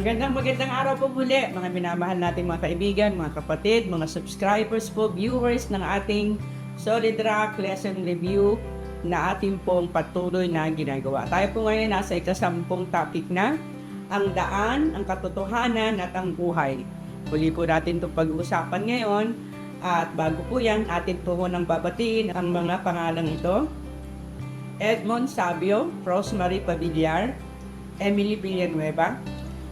Magandang magandang araw po muli mga minamahal nating mga kaibigan, mga kapatid, mga subscribers po, viewers ng ating Solid Rock Lesson Review na ating pong patuloy na ginagawa. Tayo po ngayon nasa ikasampung topic na ang daan, ang katotohanan at ang buhay. Huli po natin itong pag-uusapan ngayon at bago po yan, atin po munang babatiin ang mga pangalang ito. Edmond Sabio, Rosemary Pavillar, Emily Villanueva,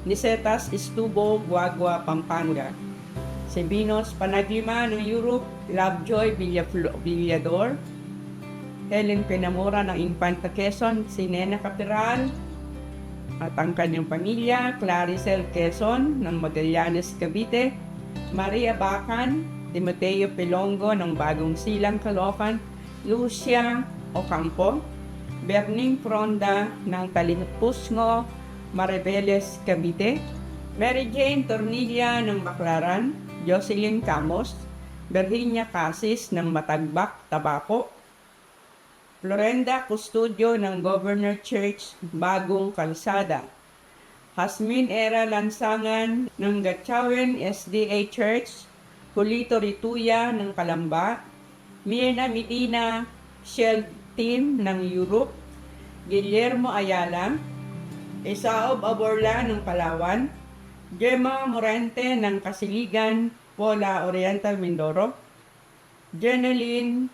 Nicetas Estubo, Guagua, Pampanga. Sebinos Panaglima ng Europe, Lovejoy Villaflo- Villador, Helen Penamora ng Infanta Quezon, Sinena Capiral, at ang kanyang pamilya, Claricel Quezon ng Magallanes, Cavite, Maria Bacan, Timoteo Pelongo ng Bagong Silang, Caloocan, Lucia Ocampo, Berning Fronda ng Talinpusngo, Maribeles, Cavite, Mary Jane Tornilla ng Baclaran, Jocelyn Camos, Virginia Casis ng Matagbak, Tabaco, Florenda Custodio ng Governor Church, Bagong Kalsada. Hasmin Era Lansangan ng Gatchawen SDA Church, Julito Rituya ng Kalamba, Mirna Medina Shell Team ng Europe, Guillermo Ayala, Isaob Aborla ng Palawan, Gemma Morente ng Kasiligan, Pola Oriental Mindoro, Jeneline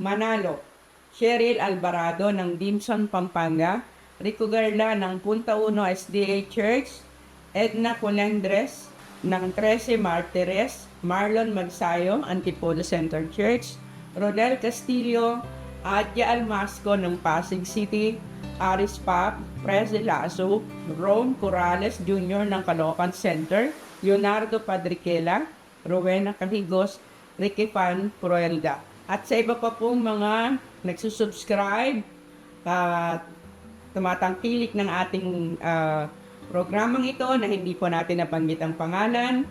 Manalo, Cheryl Alvarado ng Dimson, Pampanga, Rico Garla ng Punta Uno SDA Church, Edna Colendres ng 13 Martires, Marlon Magsayo, Antipolo Center Church, Rodel Castillo, Adya Almasco ng Pasig City, Aris Pap, Prez Lazo, Ron Corrales Jr. ng Caloocan Center, Leonardo Padriquela, Rowena Cahigos, Ricky Pan Proelda. At sa iba pa pong mga nagsusubscribe at tumatangkilik ng ating ah, programang ito na hindi po natin nabanggit ang pangalan,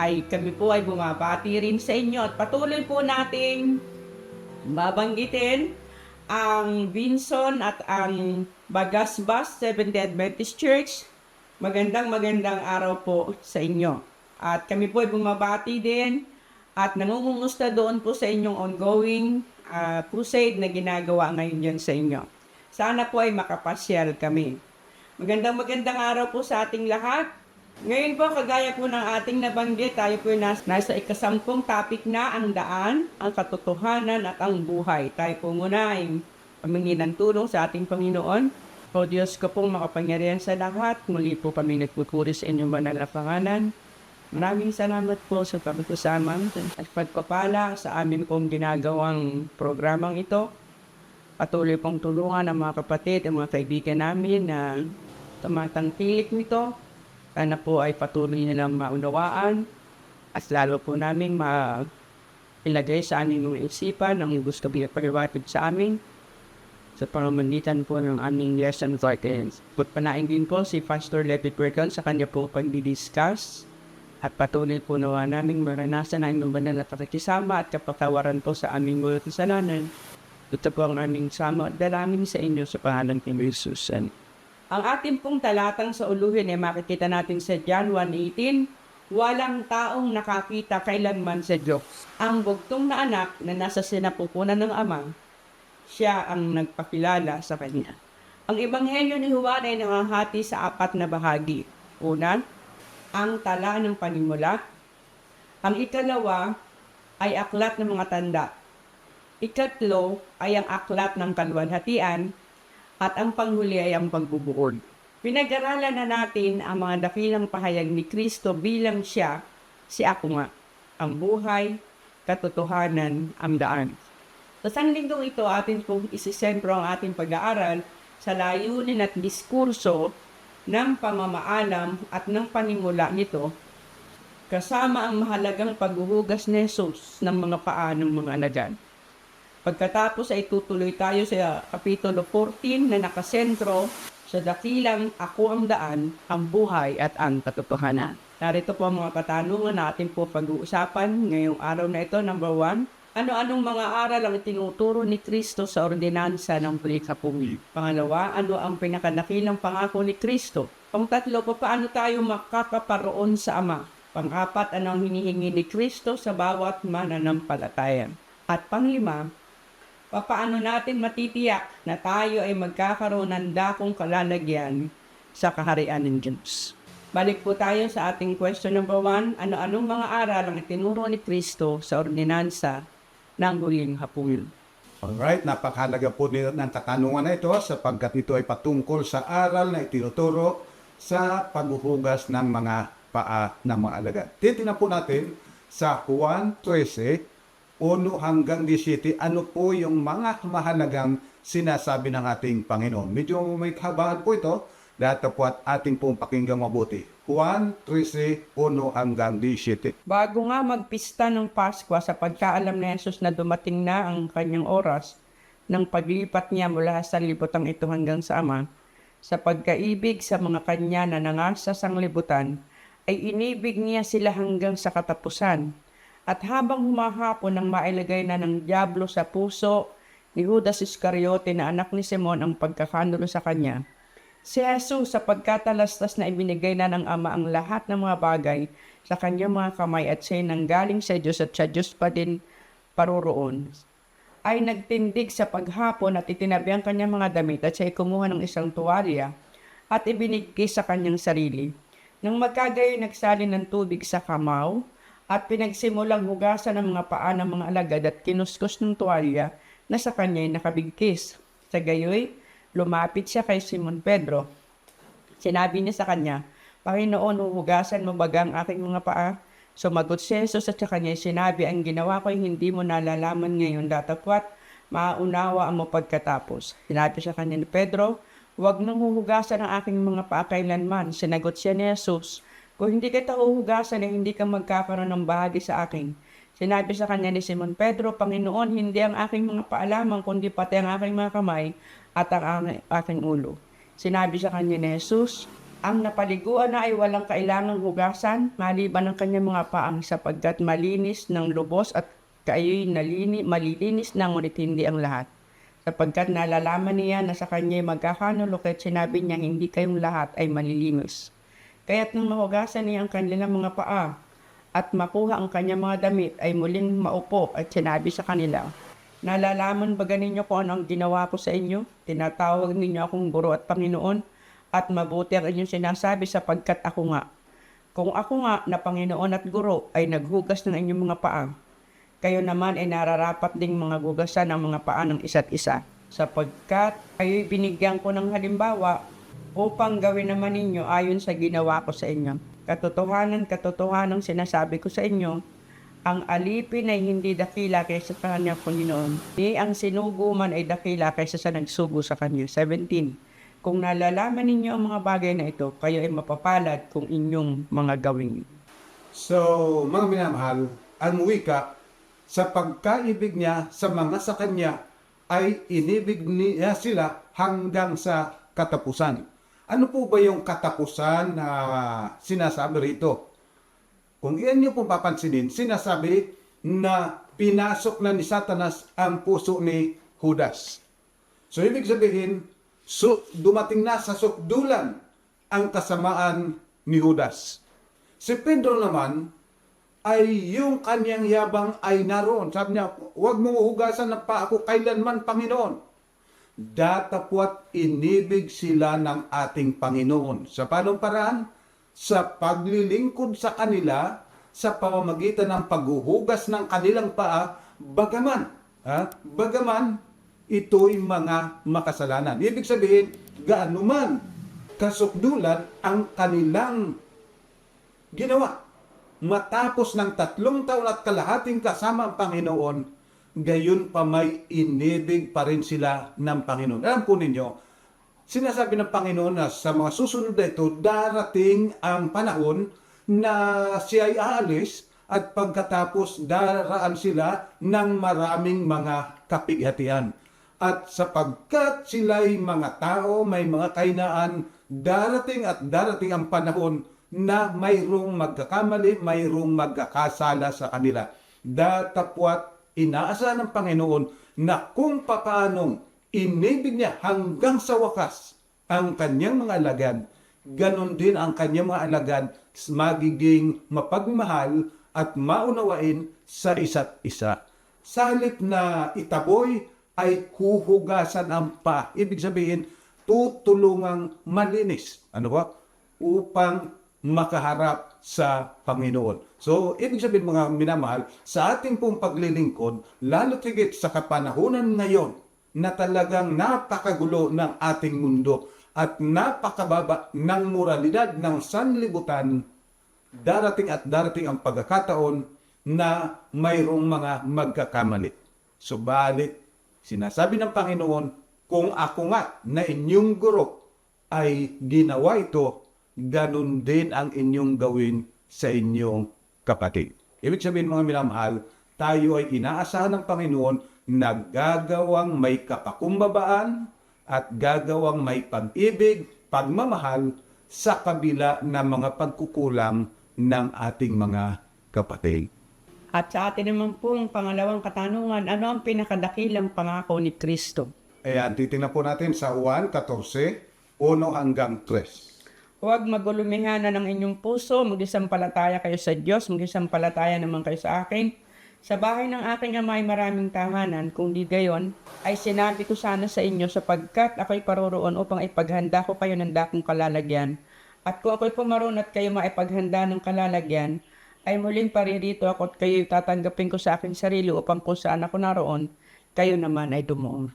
ay kami po ay bumabati rin sa inyo at patuloy po nating babanggitin ang Vinson at ang Bagasbas Seventh Adventist Church. Magandang magandang araw po sa inyo. At kami po ay bumabati din at nangungumusta doon po sa inyong ongoing ah, crusade na ginagawa ngayon yan sa inyo. Sana po ay makapasyal kami. Magandang magandang araw po sa ating lahat. Ngayon po, kagaya po ng ating nabanggit, tayo po ay nas- nasa ikasampung topic na ang daan, ang katotohanan at ang buhay. Tayo po muna ay pamingi ng tulong sa ating Panginoon. O Diyos ko pong makapangyarihan sa lahat, muli po kami nagpupuri sa inyong banal na pangalan. Maraming salamat po sa pagkasama at pagpapala sa amin pong ginagawang programang ito. Patuloy pong tulungan ang mga kapatid, ang mga kaibigan namin na tumatangkilik nito. Sana po ay patuloy nilang maunawaan at lalo po namin ma ilagay sa aming mga isipan ang gusto pagpapaliwanag sa amin sa pamamagitan po ng aming lesson guidance. Putpanain din po si Pastor Levi Perkan sa kanya po pag-discuss at patuloy po nawa namin maranasan ang banal na pakikisama at kapatawaran po sa aming mga kasalanan. Ito po ang aming sama at dalangin sa inyo sa pangalan ni Jesus. And ang ating pong talatang sa uluhin ay makikita natin sa John 1.18, Walang taong nakakita kailanman sa Diyos. Ang bugtong na anak na nasa sinapupunan ng Ama, siya ang nagpakilala sa Kanya. Ang Ebanghelyo ni Juan ay nakahati sa apat na bahagi. Una, ang tala ng panimula. Ang ikalawa ay aklat ng mga tanda. Ikatlo ay ang aklat ng kalwalhatian at ang panghuli ay ang pagbubuod. Pinag-aralan na natin ang mga dakilang pahayag ni Kristo bilang siya, si ako nga, ang buhay, katotohanan, ang daan. Sa sanlinggong ito, atin pong isisentro ang ating pag-aaral sa layunin at diskurso ng pamamaalam at ng panimula nito kasama ang mahalagang paghuhugas ni Jesus ng mga paa ng mga alagad. Pagkatapos ay tutuloy tayo sa Kapitulo 14 na nakasentro sa dakilang ako ang daan, ang buhay at ang katotohanan. Narito po ang mga katanungan natin po pag-uusapan ngayong araw na ito. Number one, Ano-anong mga aral ang tinuturo ni Kristo sa ordinansa ng Plikapumi? Pangalawa, ano ang pinakadakilang pangako ni Kristo? Pangtatlo, paano tayo makakaparoon sa Ama? Pang-apat, ano ang hinihingi ni Kristo sa bawat mananampalataya? At panglima, papaano natin matitiyak na tayo ay magkakaroon ng dakong kalalagyan sa kaharian ng Diyos? Balik po tayo sa ating question number one. Ano-anong mga aral ang itinuro ni Kristo sa ordinansa ng huling hapon? Alright, napakahalaga po ng katanungan na ito sapagkat ito ay patungkol sa aral na itinuturo sa paghuhugas ng mga paa ng mga alagad. Titingnan po natin sa Juan 13, 1 hanggang 17, ano po yung mga mahalagang sinasabi ng ating Panginoon. Medyo may kabahan po ito, dahil po at ating pong pakinggang mabuti. Juan 13, 1 hanggang 17. Bago nga magpista ng Pasko sa pagkaalam ni Jesus na dumating na ang kanyang oras ng paglipat niya mula sa libutang ito hanggang sa Ama, sa pagkaibig sa mga kanya na nangasa sang libutan, ay inibig niya sila hanggang sa katapusan. At habang humahapon nang mailagay na ng Diablo sa puso ni Judas Iscariote na anak ni Simon ang pagkakanulo sa kanya, Si Jesus sa pagkatalastas na ibinigay na ng Ama ang lahat ng mga bagay sa kanyang mga kamay at siya nang galing sa Diyos at sa Diyos pa din paroroon, ay nagtindig sa paghapon at itinabi ang kanyang mga damit at siya ay kumuha ng isang tuwalya at ibinigay sa kanyang sarili. Nang magkagayo nagsalin ng tubig sa kamaw at pinagsimulang hugasan ng mga paa ng mga alagad at kinuskos ng tuwalya na sa kanya ay nakabigkis. Sa gayoy, Lumapit siya kay Simon Pedro. Sinabi niya sa kanya, Panginoon, huhugasan mo baga ang aking mga paa? Sumagot si Jesus at sa kanya sinabi, ang ginawa ko'y hindi mo nalalaman ngayon datapwat, maunawa mo pagkatapos. Sinabi sa kanya ni Pedro, huwag nang huhugasan ang aking mga paa kailanman. Sinagot siya ni Jesus, kung hindi kita huhugasan ay hindi ka magkakaroon ng bahagi sa akin. Sinabi sa kanya ni Simon Pedro, Panginoon, hindi ang aking mga paalaman, kundi pati ang aking mga kamay at ang aking, ulo. Sinabi sa kanya ni Jesus, ang napaliguan na ay walang kailangang hugasan, maliban ang kanyang mga paang sapagkat malinis ng lubos at kayo'y nalini, malilinis na ngunit hindi ang lahat. Sapagkat nalalaman niya na sa kanya'y magkakanulo kahit sinabi niya hindi kayong lahat ay malilinis. Kaya't nang mahugasan niya ang kanilang mga paa at makuha ang kanyang mga damit ay muling maupo at sinabi sa kanila, Nalalaman ba ninyo kung ano ang ginawa ko sa inyo? Tinatawag ninyo akong guro at Panginoon at mabuti ang inyong sinasabi sapagkat ako nga. Kung ako nga na Panginoon at guro ay naghugas ng inyong mga paa, kayo naman ay nararapat ding mga gugasan ng mga paa ng isa't isa. Sapagkat kayo'y binigyan ko ng halimbawa upang gawin naman ninyo ayon sa ginawa ko sa inyo. Katotohanan, katotohanan sinasabi ko sa inyo, ang alipin ay hindi dakila kaysa sa kanyang Panginoon. Ni ang sinugo man ay dakila kaysa sa nagsugo sa kanya. 17. Kung nalalaman ninyo ang mga bagay na ito, kayo ay mapapalad kung inyong mga gawin. So, mga minamahal, ang wika, sa pagkaibig niya sa mga sa kanya, ay inibig niya sila hanggang sa katapusan. Ano po ba yung katapusan na sinasabi rito? Kung iyan niyo pong papansinin, sinasabi na pinasok na ni Satanas ang puso ni Judas. So, ibig sabihin, so, dumating na sa sukdulan ang kasamaan ni Judas. Si Pedro naman, ay yung kanyang yabang ay naroon. Sabi niya, huwag mong hugasan na pa ako kailanman, Panginoon. Datapwat inibig sila ng ating Panginoon. Sa panong paraan? Sa paglilingkod sa kanila sa pamamagitan ng paghuhugas ng kanilang paa, bagaman, ha? bagaman ito'y mga makasalanan. Ibig sabihin, gaano man kasukdulan ang kanilang ginawa. Matapos ng tatlong taon at kalahating kasama ang Panginoon, gayon pa may inibig pa rin sila ng Panginoon. Alam po ninyo, sinasabi ng Panginoon na sa mga susunod na ito, darating ang panahon na siya ay aalis at pagkatapos daraan sila ng maraming mga kapighatian. At sapagkat sila'y mga tao, may mga kainaan, darating at darating ang panahon na mayroong magkakamali, mayroong magkakasala sa kanila. Datapwat inaasahan ng Panginoon na kung paanong inibig niya hanggang sa wakas ang kanyang mga alagad, ganon din ang kanyang mga alagad magiging mapagmahal at maunawain sa isa't isa. Sa halip na itaboy ay huhugasan ang pa. Ibig sabihin, tutulungang malinis. Ano ba? Upang makaharap sa Panginoon. So, ibig sabihin mga minamahal, sa ating pong paglilingkod, lalo tigit sa kapanahunan ngayon, na talagang napakagulo ng ating mundo at napakababa ng moralidad ng sanlibutan, darating at darating ang pagkakataon na mayroong mga magkakamali. Subalit, sinasabi ng Panginoon, kung ako nga na inyong guro ay ginawa ito, ganun din ang inyong gawin sa inyong kapatid. Ibig sabihin mga minamahal, tayo ay inaasahan ng Panginoon na gagawang may kapakumbabaan at gagawang may pag-ibig, pagmamahal sa kabila ng mga pagkukulang ng ating mga kapatid. At sa atin naman pong pangalawang katanungan, ano ang pinakadakilang pangako ni Kristo? Ayan, titingnan po natin sa 1, 14, 1 hanggang 3. Huwag magulumihanan ng inyong puso, mag-isampalataya kayo sa Diyos, mag-isampalataya naman kayo sa akin. Sa bahay ng aking ama ay maraming tahanan, kung di gayon, ay sinabi ko sana sa inyo sapagkat ako'y paroroon upang ipaghanda ko kayo ng dakong kalalagyan. At kung ako'y pumaroon at kayo maipaghanda ng kalalagyan, ay muling paririto ako at kayo tatanggapin ko sa aking sarili upang kung saan ako naroon, kayo naman ay dumuon.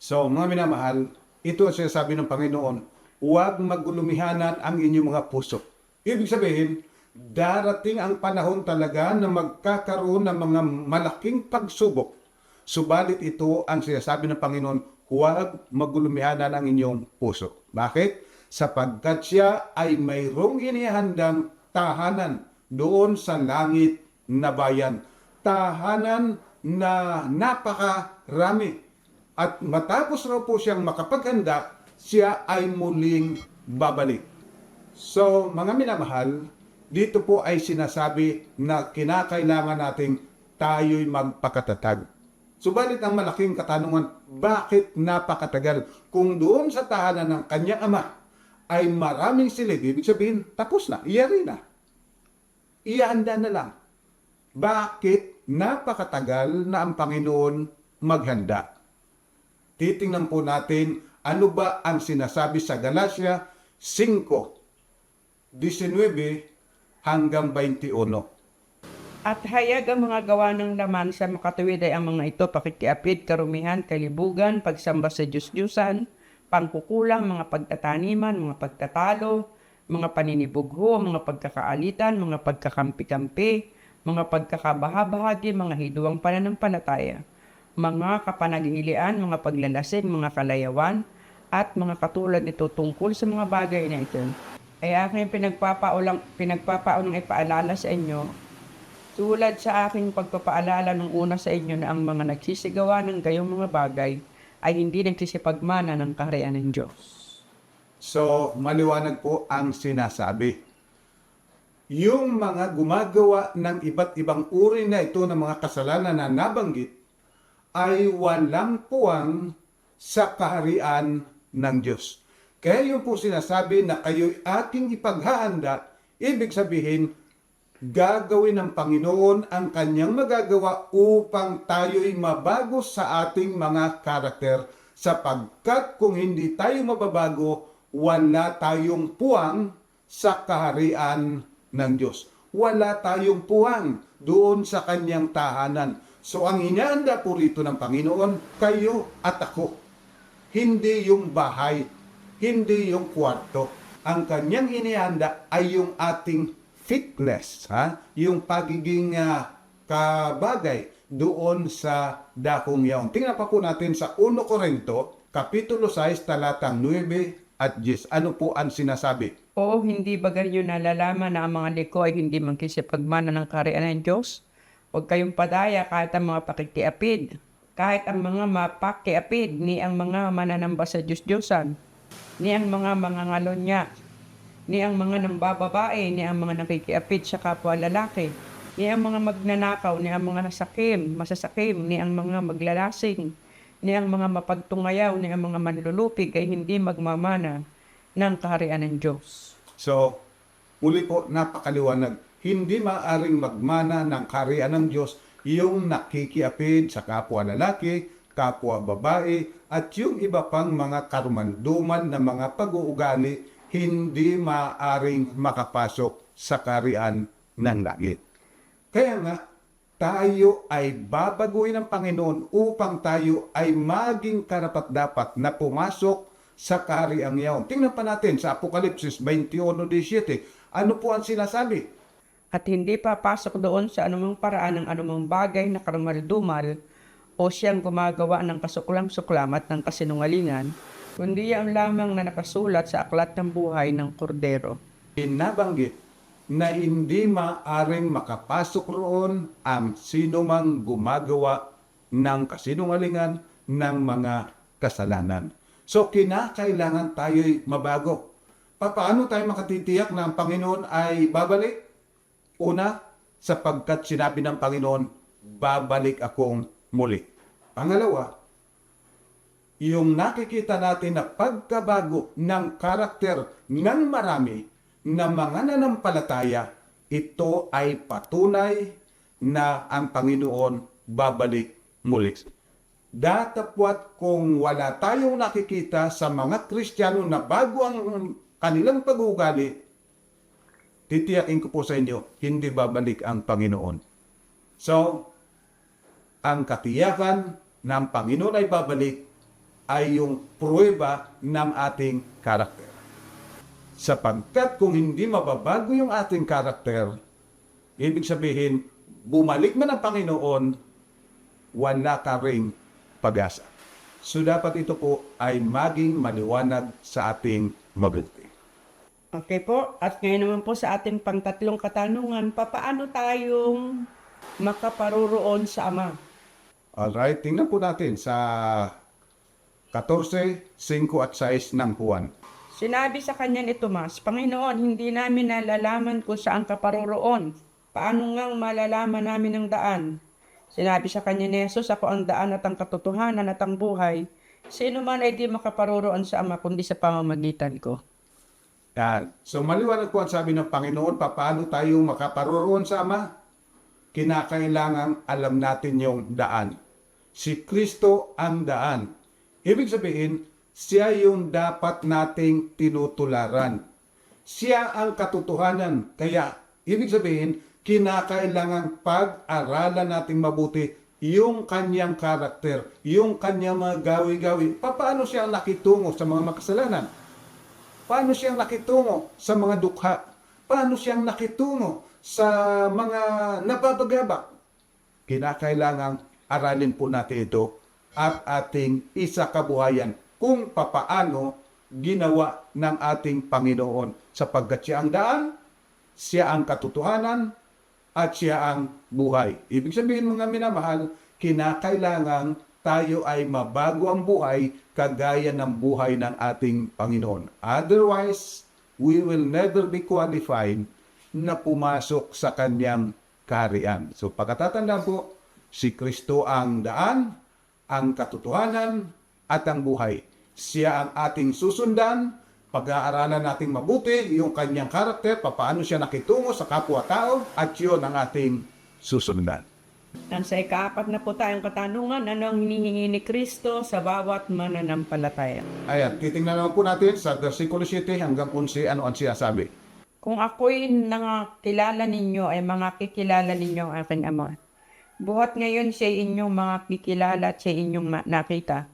So, mga minamahal, ito ang sinasabi ng Panginoon, huwag magulumihanan ang inyong mga puso. Ibig sabihin, darating ang panahon talaga na magkakaroon ng mga malaking pagsubok. Subalit ito ang sinasabi ng Panginoon, huwag magulumihanan ang inyong puso. Bakit? Sapagkat siya ay mayroong inihandang tahanan doon sa langit na bayan. Tahanan na napakarami. At matapos raw po siyang makapaghanda, siya ay muling babalik. So, mga minamahal, dito po ay sinasabi na kinakailangan nating tayo'y magpakatatag. Subalit ang malaking katanungan, bakit napakatagal? Kung doon sa tahanan ng kanyang ama ay maraming silid, ibig sabihin, tapos na, iyari na. Iyaanda na lang. Bakit napakatagal na ang Panginoon maghanda? Titingnan po natin ano ba ang sinasabi sa Galatia 5, 19 hanggang 21. At hayag ang mga gawa ng laman sa makatuwid ay ang mga ito, pakikiapid, karumihan, kalibugan, pagsamba sa Diyos-Diyusan, pangkukulang, mga pagtataniman, mga pagtatalo, mga paninibugho, mga pagkakaalitan, mga pagkakampi-kampi, mga pagkakabahabahagi, mga hiduang pananampalataya, mga kapanagilian, mga paglalasing, mga kalayawan, at mga katulad nito tungkol sa mga bagay na ito. Ay aking pinagpapaulang, pinagpapaunang ipaalala sa inyo tulad sa aking pagpapaalala nung una sa inyo na ang mga nagsisigawa ng gayong mga bagay ay hindi nagsisipagmana ng kaharian ng Diyos. So, maliwanag po ang sinasabi. Yung mga gumagawa ng iba't ibang uri na ito ng mga kasalanan na nabanggit ay walang puwang sa kaharian ng Diyos. Kaya yung po sinasabi na kayo'y ating ipaghahanda, ibig sabihin, gagawin ng Panginoon ang kanyang magagawa upang tayo'y mabago sa ating mga karakter sapagkat kung hindi tayo mababago, wala tayong puwang sa kaharian ng Diyos. Wala tayong puwang doon sa kanyang tahanan. So ang inaanda po rito ng Panginoon, kayo at ako. Hindi yung bahay, hindi yung kwarto. Ang kanyang inianda ay yung ating fitness, ha? yung pagiging ah, kabagay doon sa dakong yaon. Tingnan pa po natin sa 1 Korinto, Kapitulo 6, talatang 9 at 10. Ano po ang sinasabi? O hindi ba ganyo nalalaman na ang mga liko ay hindi magkisipagmana ng kaharian ng Diyos? Huwag kayong padaya kahit ang mga pakikiapid, kahit ang mga mapakiapid, ni ang mga mananamba sa Diyos-Diyosan, ni ang mga mangangalonya, ni ang mga nambababae, ni ang mga nakikiapid sa kapwa lalaki, ni ang mga magnanakaw, ni ang mga nasakim, masasakim, ni ang mga maglalasing, ni ang mga mapagtungayaw, ni ang mga manlulupig ay hindi magmamana ng kaharian ng Diyos. So, muli po, napakaliwanag. Hindi maaring magmana ng karian ng Diyos yung nakikiapid sa kapwa lalaki, kapwa babae, at yung iba pang mga karumanduman na mga pag-uugali, hindi maaring makapasok sa karian ng langit. Kaya nga, tayo ay babaguhin ng Panginoon upang tayo ay maging karapat-dapat na pumasok sa kahariang yaon. Tingnan pa natin sa Apokalipsis 21.17. Ano po ang sinasabi? At hindi papasok doon sa anumang paraan ng anumang bagay na karumaldumal o siyang gumagawa ng kasuklam-suklam at ng kasinungalingan, kundi ang lamang na nakasulat sa aklat ng buhay ng kordero. Inabanggit na hindi maaring makapasok roon ang sino mang gumagawa ng kasinungalingan ng mga kasalanan. So, kinakailangan tayo'y mabago. Pa- Paano tayo makatitiyak na ang Panginoon ay babalik? Una, sapagkat sinabi ng Panginoon, babalik akong muli. Pangalawa, yung nakikita natin na pagkabago ng karakter ng marami na mga nanampalataya, ito ay patunay na ang Panginoon babalik muli. Datapwat kung wala tayong nakikita sa mga Kristiyano na bago ang kanilang pag-uugali, titiyakin ko po sa inyo, hindi babalik ang Panginoon. So, ang katiyakan ng Panginoon ay babalik ay yung pruweba ng ating karakter. Sapagkat kung hindi mababago yung ating karakter, ibig sabihin, bumalik man ang Panginoon, wala ka ring pag-asa. So dapat ito po ay maging maliwanag sa ating mabuti. Okay po, at ngayon naman po sa ating pangtatlong katanungan, papaano tayong makaparoroon sa Ama? Alright, tingnan po natin sa 14, 5 at 6 ng Juan. Sinabi sa kanya ni Tomas, Panginoon, hindi namin nalalaman kung saan ka paroroon. Paano ngang malalaman namin ang daan? Sinabi sa kanya ni Jesus, ako ang daan at ang katotohanan at ang buhay. Sino man ay di makaparoroon sa Ama kundi sa pamamagitan ko. Yan. So maliwanag po ang sabi ng Panginoon, paano tayo makaparoroon sa Ama? Kinakailangan alam natin yung daan. Si Kristo ang daan. Ibig sabihin, siya yung dapat nating tinutularan. Siya ang katotohanan. Kaya, ibig sabihin, kinakailangan pag-aralan nating mabuti yung kanyang karakter, yung kanyang mga gawi-gawi. Paano siya nakitungo sa mga makasalanan? Paano siyang nakitungo sa mga dukha? Paano siyang nakitungo sa mga nababagabak? Kinakailangang aralin po natin ito at ating isa kabuhayan kung papaano ginawa ng ating Panginoon sapagkat siya ang daan, siya ang katotohanan, at siya ang buhay. Ibig sabihin mga minamahal, kinakailangan tayo ay mabago ang buhay kagaya ng buhay ng ating Panginoon. Otherwise, we will never be qualified na pumasok sa kanyang kaharian. So pagkatatandaan po, si Kristo ang daan, ang katotohanan, at ang buhay. Siya ang ating susundan, pag-aaralan nating mabuti yung kanyang karakter, paano siya nakitungo sa kapwa-tao, at yun ang ating susundan. Nasa ikaapat na po tayong katanungan, ano ang hinihingi ni Kristo sa bawat mananampalataya? Ayan, titingnan naman po natin sa versikulo 7 hanggang 11 ano ang sinasabi. Kung ako'y nakilala ninyo ay mga kikilala ninyo ang aking ama. Buhat ngayon siya inyong mga kikilala at siya inyong nakita.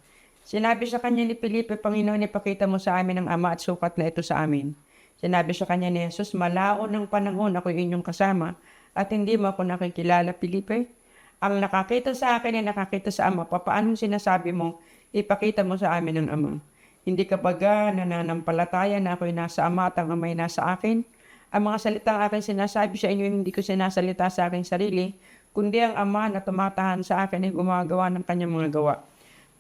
Sinabi sa kanya ni Felipe, Panginoon, ipakita mo sa amin ang ama at sukat na ito sa amin. Sinabi sa kanya ni Jesus, malaon ng panahon ako inyong kasama at hindi mo ako nakikilala, Felipe. Ang nakakita sa akin ay nakakita sa ama. Papaano sinasabi mo, ipakita mo sa amin ang ama? Hindi ka baga nananampalataya na ako'y nasa ama at ang ama'y nasa akin? Ang mga salitang aking sinasabi sa inyo, hindi ko sinasalita sa aking sarili, kundi ang ama na tumatahan sa akin ay gumagawa ng kanyang mga gawa.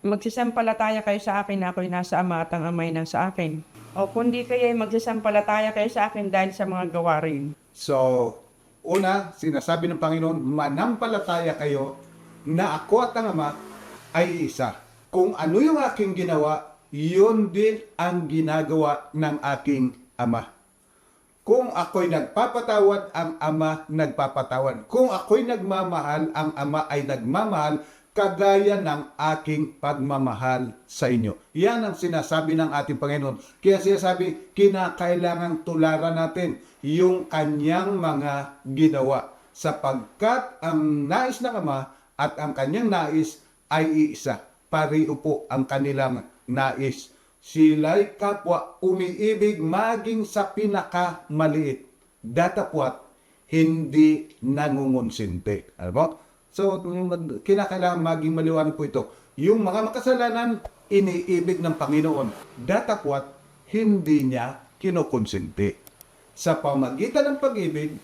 Magsisampalataya kayo sa akin na ako'y nasa ama at ang ama'y nasa akin. O kundi kayo ay magsisampalataya kayo sa akin dahil sa mga gawa rin. So, Una, sinasabi ng Panginoon, manampalataya kayo na ako at ang Ama ay isa. Kung ano yung aking ginawa, yun din ang ginagawa ng aking Ama. Kung ako'y nagpapatawad, ang Ama nagpapatawad. Kung ako'y nagmamahal, ang Ama ay nagmamahal kagaya ng aking pagmamahal sa inyo. Yan ang sinasabi ng ating Panginoon. Kaya sinasabi, kinakailangang tularan natin yung kanyang mga ginawa. Sapagkat ang nais ng Ama at ang kanyang nais ay iisa. Pariho po ang kanilang nais. Sila'y kapwa umiibig maging sa pinakamaliit. Datapwat, hindi nangungonsinti. Alam mo? So, kinakailangan maging maliwanag po ito. Yung mga makasalanan, iniibig ng Panginoon. Datapwat, hindi niya kinukonsinti. Sa pamagitan ng pag-ibig,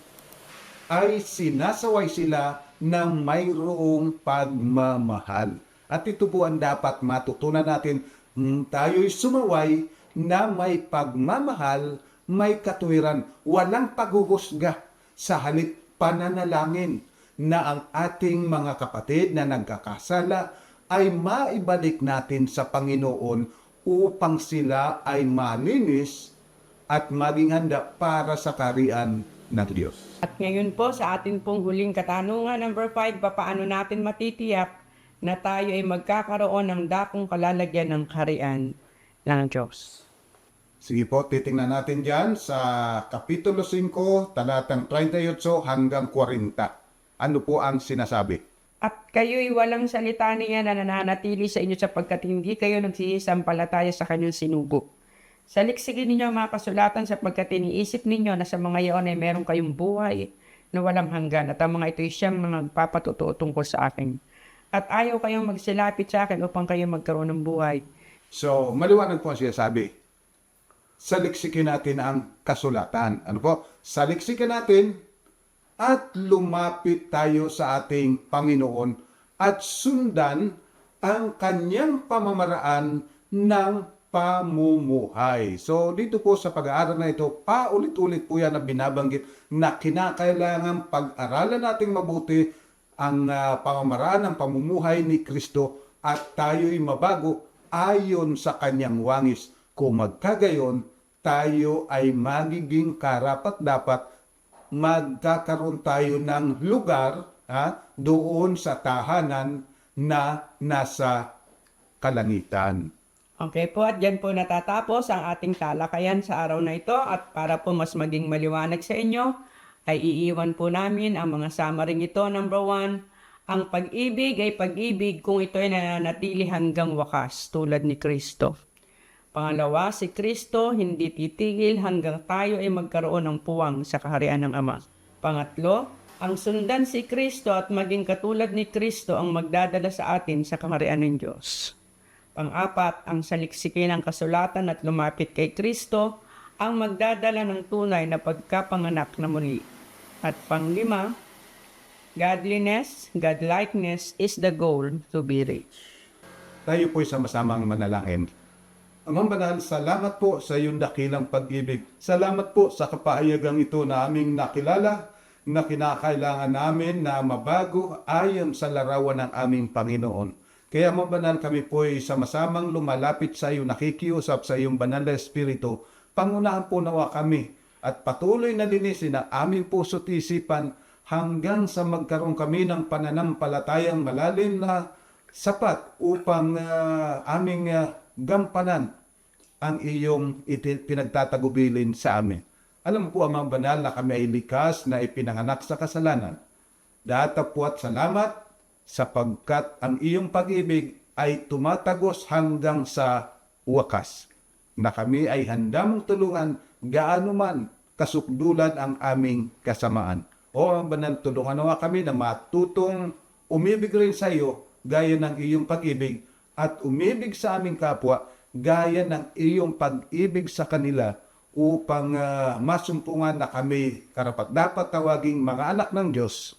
ay sinasaway sila ng mayroong pagmamahal. At ito po ang dapat matutunan natin. Hmm, tayo'y sumaway na may pagmamahal, may katuwiran, walang paghuhusga sa halip pananalangin na ang ating mga kapatid na nagkakasala ay maibalik natin sa Panginoon upang sila ay malinis at maging handa para sa karian ng Diyos. At ngayon po sa atin pong huling katanungan, number 5, papaano natin matitiyak na tayo ay magkakaroon ng dakong kalalagyan ng karian ng Diyos. Sige po, titingnan natin dyan sa Kapitulo 5, talatang 38 hanggang 40. Ano po ang sinasabi? At kayo'y walang salita niya na nananatili sa inyo sapagkat hindi kayo nagsisisampalataya sa kanyang sinugo. Saliksikin ninyo ang mga kasulatan sapagkat iniisip ninyo na sa mga iyon ay meron kayong buhay na walang hanggan at ang mga ito'y siyang mga nagpapatutuo tungkol sa akin. At ayaw kayong magsilapit sa akin upang kayo magkaroon ng buhay. So, maliwanag po ang sinasabi. Saliksikin natin ang kasulatan. Ano po? Saliksikin natin at lumapit tayo sa ating Panginoon at sundan ang kanyang pamamaraan ng pamumuhay. So, dito po sa pag-aaral na ito, paulit-ulit po yan na binabanggit na kinakailangan pag-aralan nating mabuti ang ah, pamamaraan ng pamumuhay ni Kristo at tayo'y mabago ayon sa kanyang wangis. Kung magkagayon, tayo ay magiging karapat dapat magkakaroon tayo ng lugar ha, doon sa tahanan na nasa kalangitan. Okay po, at dyan po natatapos ang ating talakayan sa araw na ito at para po mas maging maliwanag sa inyo, ay iiwan po namin ang mga samaring ito. Number one, ang pag-ibig ay pag-ibig kung ito ay nananatili hanggang wakas tulad ni Kristo. Pangalawa, si Kristo hindi titigil hanggang tayo ay magkaroon ng puwang sa kaharian ng Ama. Pangatlo, ang sundan si Kristo at maging katulad ni Kristo ang magdadala sa atin sa kaharian ng Diyos. Pang-apat, ang saliksikin ng kasulatan at lumapit kay Kristo ang magdadala ng tunay na pagkapanganak na muli. At panglima, godliness, godlikeness is the goal to be rich. Tayo po'y sama-samang manalangin. Amang banal, salamat po sa iyong dakilang pag-ibig. Salamat po sa kapahayagang ito na aming nakilala na kinakailangan namin na mabago ayon sa larawan ng aming Panginoon. Kaya mga banal kami po'y sama-samang lumalapit sa iyo, nakikiusap sa iyong banal na Espiritu. Pangunahan po nawa kami at patuloy na linisin ang aming puso't isipan hanggang sa magkaroon kami ng pananampalatayang malalim na sapat upang ah, aming ah, gampanan ang iyong pinagtatagubilin sa amin. Alam po, Amang Banal, na kami ay likas na ipinanganak sa kasalanan. Datapwat salamat sapagkat ang iyong pag-ibig ay tumatagos hanggang sa wakas. Na kami ay handa mong tulungan gaano man kasukdulan ang aming kasamaan. O ang banal, tulungan nawa kami na matutong umibig rin sa iyo gaya ng iyong pag-ibig at umibig sa aming kapwa gaya ng iyong pag-ibig sa kanila upang ah, masumpungan na kami karapat dapat tawaging mga anak ng Diyos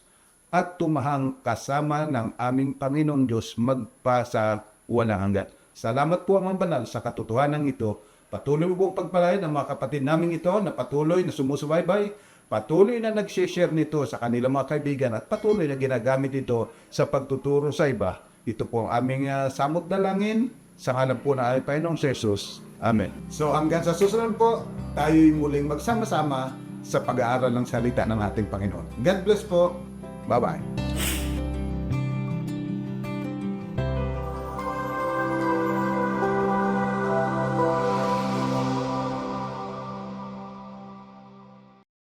at tumahang kasama ng aming Panginoong Diyos magpa walang hanggan. Salamat po ang banal sa katotohanan ito. Patuloy mo pong pagpalain ang mga kapatid namin ito na patuloy na sumusubaybay patuloy na nag-share nito sa kanilang mga kaibigan at patuloy na ginagamit ito sa pagtuturo sa iba. Ito po ang aming uh, samot dalangin sa ngalan po na ay Panginoong Jesus. Amen. So hanggang sa susunod po, tayo'y muling magsama-sama sa pag-aaral ng salita ng ating Panginoon. God bless po. Bye-bye.